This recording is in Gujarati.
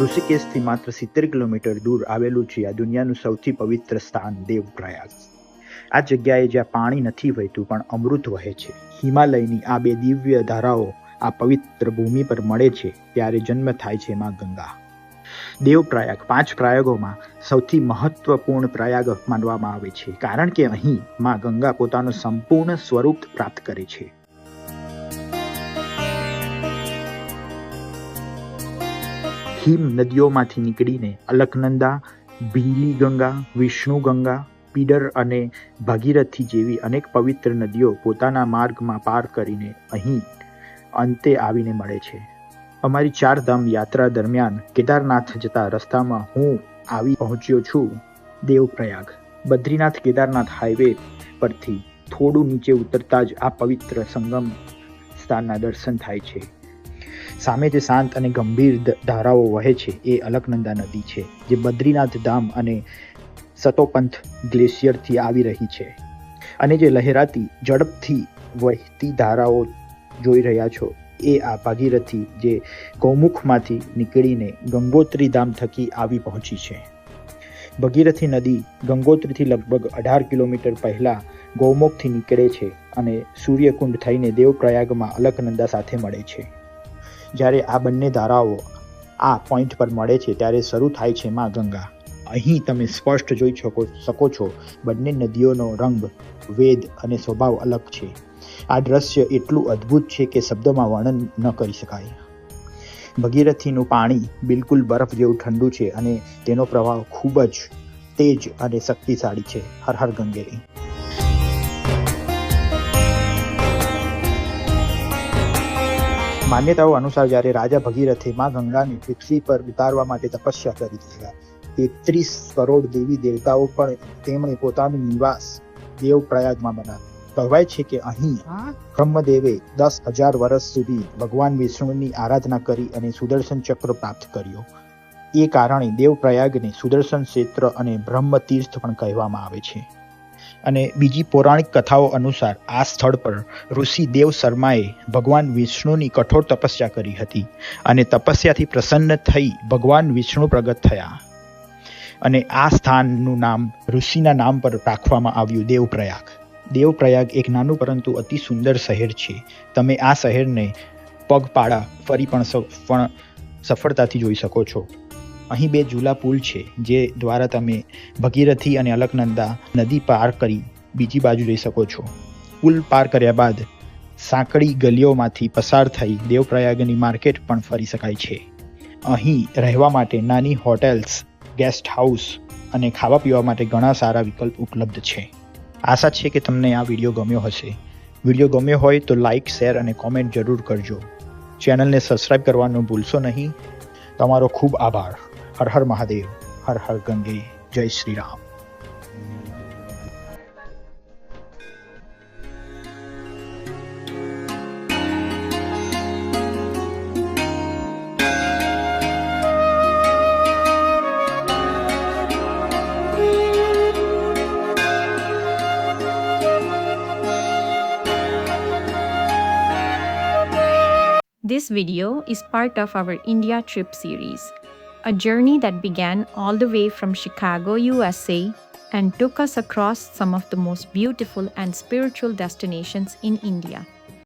ઋષિકેશથી માત્ર સિત્તેર કિલોમીટર દૂર આવેલું છે આ દુનિયાનું સૌથી પવિત્ર સ્થાન દેવપ્રયાગ. આ જગ્યાએ જ્યાં પાણી નથી વહેતું પણ અમૃત વહે છે. હિમાલયની આ બે દિવ્ય ધારાઓ આ પવિત્ર ભૂમિ પર મળે છે ત્યારે જન્મ થાય છે માં ગંગા. દેવપ્રયાગ પાંચ પ્રયાગોમાં સૌથી મહત્વપૂર્ણ પ્રયાગ માનવામાં આવે છે કારણ કે અહીં માં ગંગા પોતાનું સંપૂર્ણ સ્વરૂપ પ્રાપ્ત કરે છે. હિમ નદીઓમાંથી નીકળીને અલકનંદા, ભીલી ગંગા, વિષ્ણુ ગંગા, પીડર અને ભાગીરથી જેવી અનેક પવિત્ર નદીઓ પોતાના માર્ગમાં પાર કરીને અહીં અંતે આવીને મળે છે. અમારી ચારધામ યાત્રા દરમિયાન કેદારનાથ જતા રસ્તામાં હું આવી પહોંચ્યો છું દેવપ્રયાગ. બદ્રીનાથ કેદારનાથ હાઈવે પરથી થોડું નીચે ઉતરતા જ આ પવિત્ર સંગમ સ્થાનના દર્શન થાય છે. સામે જે શાંત અને ગંભીર ધારાઓ વહે છે. એ અલકનંદા નદી છે, જે બદ્રીનાથ ધામ અને સતોપંથ ગ્લેશિયરથી આવી રહી છે. અને જે લહેરાતી ઝડપથી વહેતી ધારાઓ જોઈ રહ્યા છો, એ આ ભાગીરથી જે ગૌમુખમાંથી નીકળીને ગંગોત્રી ધામ થકી આવી પહોંચી છે. ભગીરથી નદી ગંગોત્રીથી લગભગ અઢાર કિલોમીટર પહેલાં ગૌમુખથી નીકળે છે અને સૂર્યકુંડ થઈને દેવપ્રયાગમાં અલકનંદા સાથે મળે છે. જ્યારે આ બંને ધારાઓ આ પોઈન્ટ પર મળે છે, ત્યારે શરૂ થાય છે માં ગંગા. અહીં તમે સ્પષ્ટ જોઈ શકો શકો છો, બંને નદીઓનો રંગ, વેદ અને સ્વભાવ અલગ છે. આ દ્રશ્ય એટલું અદ્ભુત છે કે શબ્દોમાં વર્ણન ન કરી શકાય. ભગીરથીનું પાણી બિલકુલ બરફ જેવું ઠંડુ છે અને તેનો પ્રવાહ ખૂબ જ તેજ અને શક્તિશાળી છે. હર હર ગંગેરી. માન્યતાઓ અનુસાર જ્યારે રાજા ભગીરથે માં ગંગાને પૃથ્વી પર ઉતારવા માટે તપસ્યા કરી હતી તેત્રીસ કરોડ દેવી દેવતાઓ પણ તેમણે પોતાનું નિવાસ દેવ પ્રયાગમાં બનાવ્યું. કહેવાય છે કે અહીં બ્રહ્મદેવે દસ હજાર વર્ષ સુધી ભગવાન વિષ્ણુની આરાધના કરી અને સુદર્શન ચક્ર પ્રાપ્ત કર્યો. એ કારણે દેવપ્રયાગને સુદર્શન ક્ષેત્ર અને બ્રહ્મ તીર્થ પણ કહેવામાં આવે છે. અને બીજી પૌરાણિક કથાઓ અનુસાર આ સ્થળ પર ઋષિ દેવ શર્માએ ભગવાન વિષ્ણુની કઠોર તપસ્યા કરી હતી અને તપસ્યાથી પ્રસન્ન થઈ ભગવાન વિષ્ણુ પ્રગટ થયા. અને આ સ્થાનનું નામ ઋષિના નામ પર રાખવામાં આવ્યું દેવપ્રયાગ. દેવપ્રયાગ એક નાનું પરંતુ અતિ સુંદર શહેર છે. તમે આ શહેરને પગપાળા ફરી પણ પણ સફળતાથી જોઈ શકો છો. અહીં બે ઝૂલા પુલ છે, જે દ્વારા તમે ભગીરથી અને અલકનંદા નદી પાર કરી બીજી બાજુ જઈ શકો છો. પુલ પાર કર્યા બાદ સાંકડી ગલીઓમાંથી પસાર થઈ દેવપ્રયાગની માર્કેટ પણ ફરી શકાય છે. અહીં રહેવા માટે નાની હોટેલ્સ, ગેસ્ટ હાઉસ અને ખાવા પીવા માટે ઘણા સારા વિકલ્પ ઉપલબ્ધ છે. આશા છે કે તમને આ વીડિયો ગમ્યો હશે. વીડિયો ગમ્યો હોય તો લાઇક શેર અને કોમેન્ટ જરૂર કરજો. ચેનલને સબસ્ક્રાઇબ કરવાનું ભૂલશો નહીં. તમારો ખૂબ આભાર. હર હર મહાદેવ હર હર ગંગે જય Shri Ram This video is part of our India trip series, a journey that began all the way from Chicago, USA, and took us across some of the most beautiful and spiritual destinations in India.